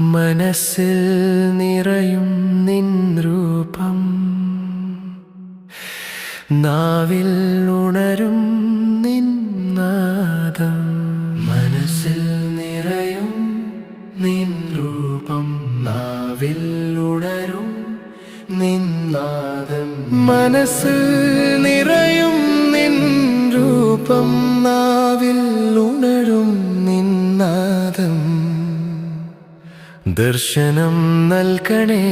മനസ്സിൽ നിറയും നിൻ രൂപം. നാവിൽ ഉണരും നിൻ നാദം. മനസ്സിൽ നിറയും നിൻ രൂപം. നാവിൽ ഉണരും നിൻ നാദം. മനസ്സിൽ നിറയും നിൻ രൂപം. നാവിൽ ഉണരും നിൻ നാദം. ദർശനം നൽകണേ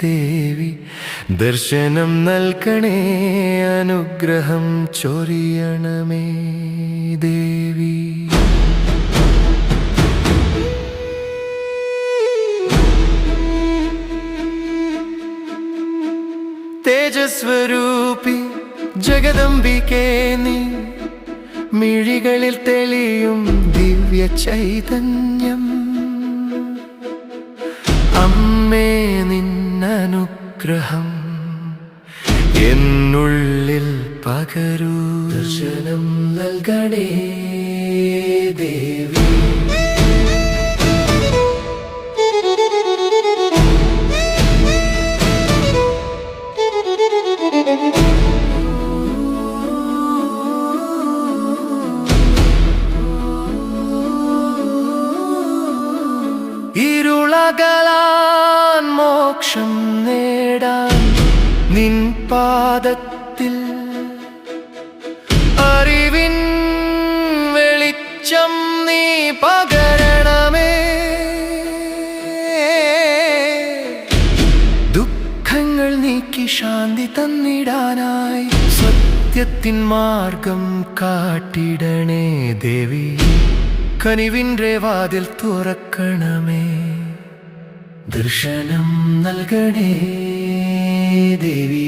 ദേവി ദർശനം നൽകണേ അനുഗ്രഹം ചൊരിയണമേ ദേവി. തേജസ്വരൂപി ജഗദംബികേ നീ മിഴികളിൽ തെളിയും ദിവ്യ ചൈതന്യം നിന്നനുഗ്രഹം എന്നുള്ളിൽ പകരൂ ദർശനം നൽകണേ ദേവി. ഇരുളകലാൻ മോക്ഷം നേടാൻ നിൻ പാദത്തിൽ അറിവിൻ വെളിച്ചം നീ പകരണമേ. ദുഃഖങ്ങൾ നീക്കി ശാന്തി തന്നിടാനായി സത്യത്തിൻ മാർഗം കാട്ടിടണേ ദേവി. കനിവിന്റെ വാതിൽ തുറക്കണമേ. ദർശനം നൽകണേ ദേവി